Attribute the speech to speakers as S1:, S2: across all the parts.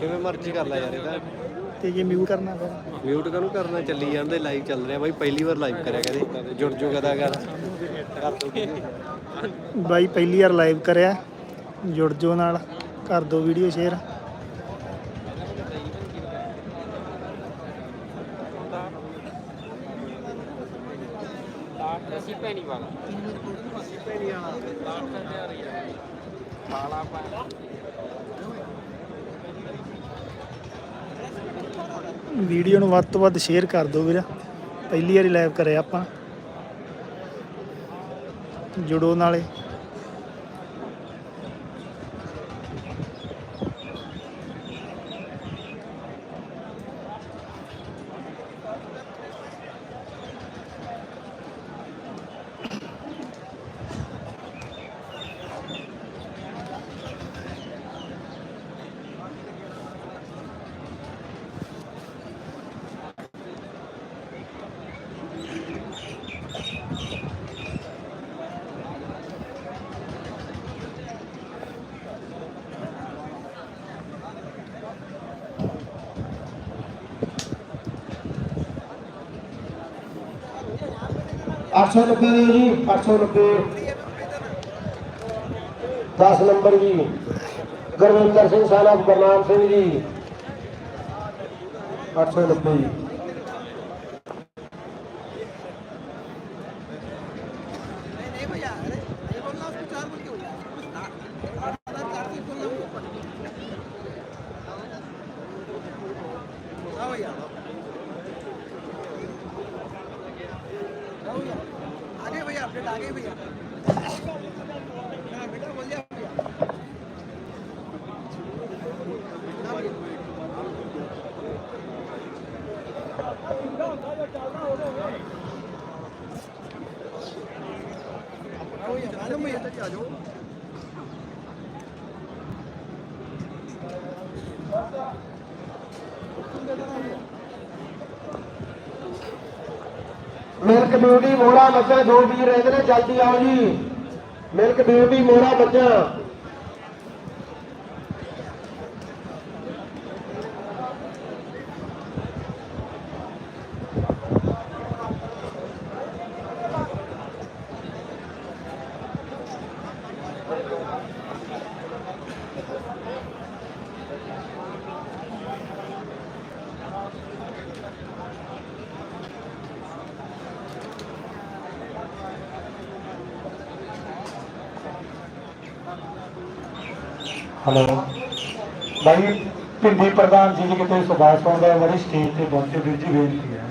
S1: ਕਿਵੇਂ ਮਰਜ਼ੀ ਕਰ ਲੈ ਯਾਰ ਇਹਦਾ
S2: ਤੇ। ਜੇ ਮਿਊਟ ਕਰਨਾ ਫਿਰ?
S1: ਮਿਊਟ ਕਰੂੰ ਕਰਨਾ? ਚੱਲੀ ਜਾਂਦੇ ਲਾਈਵ ਚੱਲ ਰਿਹਾ ਬਾਈ ਪਹਿਲੀ ਵਾਰ ਲਾਈਵ ਕਰਿਆ ਕਦੇ। ਜੁੜ ਜੂ ਕਦਾ ਕਰ। ਕਰ
S2: ਬਾਈ ਪਹਿਲੀ ਵਾਰ ਲਾਈਵ ਕਰਿਆ। ਜੁੜ ਜੋ ਨਾਲ ਕਰ ਦੋ ਵੀਡੀਓ ਸ਼ੇਅਰ
S3: ਅਸੀਂ ਪੈਣੀ ਵਾਲਾ ਅਸੀਂ ਪੈਣੀ ਵਾਲਾ ਲਾਟ ਤੇ ਆ ਰਹੀ ਹੈ ਕਾਲਾ ਪਾ
S2: ਵੀਡੀਓ ਨੂੰ ਵੱਧ ਤੋਂ ਵੱਧ ਸ਼ੇਅਰ ਕਰ ਦਿਓ ਵੀਰ। ਪਹਿਲੀ ਵਾਰੀ ਲਾਈਵ ਕਰਿਆ ਆਪਾਂ। ਜੁੜੋ ਨਾਲੇ।
S4: आठ सौ नब्बे जी, आठ सौ नब्बे। दस नंबर जी, गुरविंदर सिंह साहब
S5: ऑफ़ गुरनाम सिंह जी। अठ सौ नब्बे। जी yeah. Vamos, ya está ya, yo.
S4: Milk beauty ਮੋੜਾ ਮੱਝਾਂ ਜੋ ਵੀ ਰਹਿੰਦੇ ਨੇ, ਜਲਦੀ ਆਓ ਜੀ। ਮਿਲਕ ਬਿਊਟੀ ਮੋੜਾ ਮੱਝਾਂ
S6: ਹੈਲੋ। ਭਾਈ ਪਿੰਡੀ ਪ੍ਰਧਾਨ ਜੀ ਜੀ ਕਿਤੇ ਸੁਭਾਸ਼ ਪਾਉਂਦਾ ਵਾਲੀ ਸਟੇਜ ਤੇ ਪਹੁੰਚੇ, ਵੀਰ ਜੀ, ਬੇਨਤੀ ਹੈ।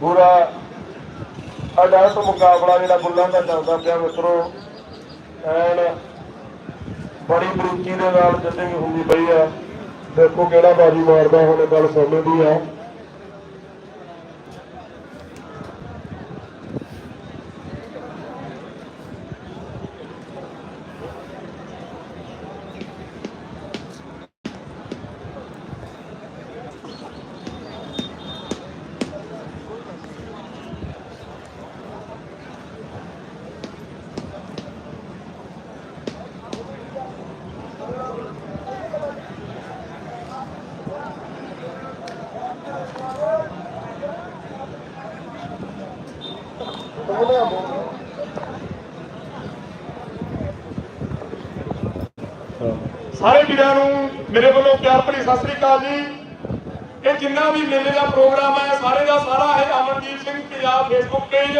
S4: ਪੂਰਾ ਅਡਲਟ ਮੁਕਾਬਲਾ ਜਿਹੜਾ ਬੁੱਲਾਂ ਦਾ ਚੱਲਦਾ ਪਿਆ ਮਿੱਤਰੋ, ਐਨ ਬੜੀ ਬਰੀਕੀ ਦੇ ਨਾਲ ਜੱਜਿੰਗ ਹੁੰਦੀ ਪਈ ਆ। ਦੇਖੋ ਕਿਹੜਾ ਬਾਜੀ ਮਾਰਦਾ, ਹੁਣ ਇਹ ਗੱਲ ਸਮੇਂ ਆ।
S7: ਸਾਰੇ ਵੀਰਾਂ ਨੂੰ ਮੇਰੇ ਵੱਲੋਂ ਪਿਆਰ ਭਰੀ ਸਤਿ ਸ੍ਰੀ ਅਕਾਲ ਜੀ। ਇਹ ਜਿੰਨਾ ਵੀ ਮੇਲੇ ਦਾ ਪ੍ਰੋਗਰਾਮ ਹੈ, ਸਾਰੇ ਦਾ ਸਾਰਾ ਹੈ ਅਮਨਦੀਪ ਸਿੰਘ ਪੰਜਾਬ ਫੇਸਬੁੱਕ ਪੇਜ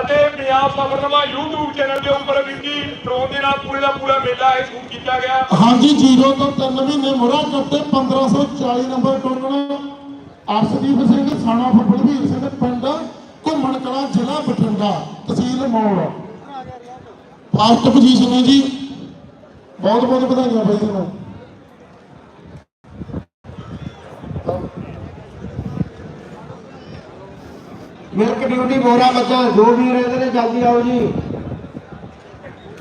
S7: ਅਤੇ ਪੰਜਾਬ ਸਫਰਨਾਮਾ YouTube ਚੈਨਲ ਦੇ ਉੱਪਰ ਵੀ ਜੀ ਡਰੋਨ ਦੇ ਨਾਲ ਪੂਰੇ ਦਾ ਪੂਰਾ ਮੇਲਾ ਇਹ ਸ਼ੂਟ ਕੀਤਾ ਗਿਆ।
S8: ਹਾਂਜੀ, ਜੀਰੋ ਤੋਂ 3 ਮਹੀਨੇ ਮੁਰਾ ਕੱਟੇ 1540 ਨੰਬਰ ਟੁਰਨਾ ਅਰਸ਼ਦੀਪ ਸਿੰਘ, ਸਾਣਾ ਫੁੱਫੜਵੀਰ ਸਿੰਘ, ਪਿੰਡ ਘੁੰਮਣ ਕਲਾ ਜ਼ਿਲ੍ਹਾ ਬਠਿੰਡਾ, ਤਹਿਸੀਲ ਮੌੜ। ਫਸਟ ਪੋਜੀਸ਼ਨ ਹੈ ਜੀ। ਬਹੁਤ ਬਹੁਤ ਵਧਾਈਆਂ ਬਾਈ ਤੁਹਾਨੂੰ
S4: ਮਿਲਕ ਬਿਊਟੀ ਮੋੜਾ ਮੱਝਾਂ ਜੋ ਵੀ ਰਹਿੰਦੇ ਨੇ, ਜਲਦੀ ਆਓ ਜੀ।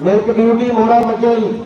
S4: ਮਿਲਕ ਬਿਊਟੀ ਮੋੜਾ ਮੱਝਾਂ ਜੀ।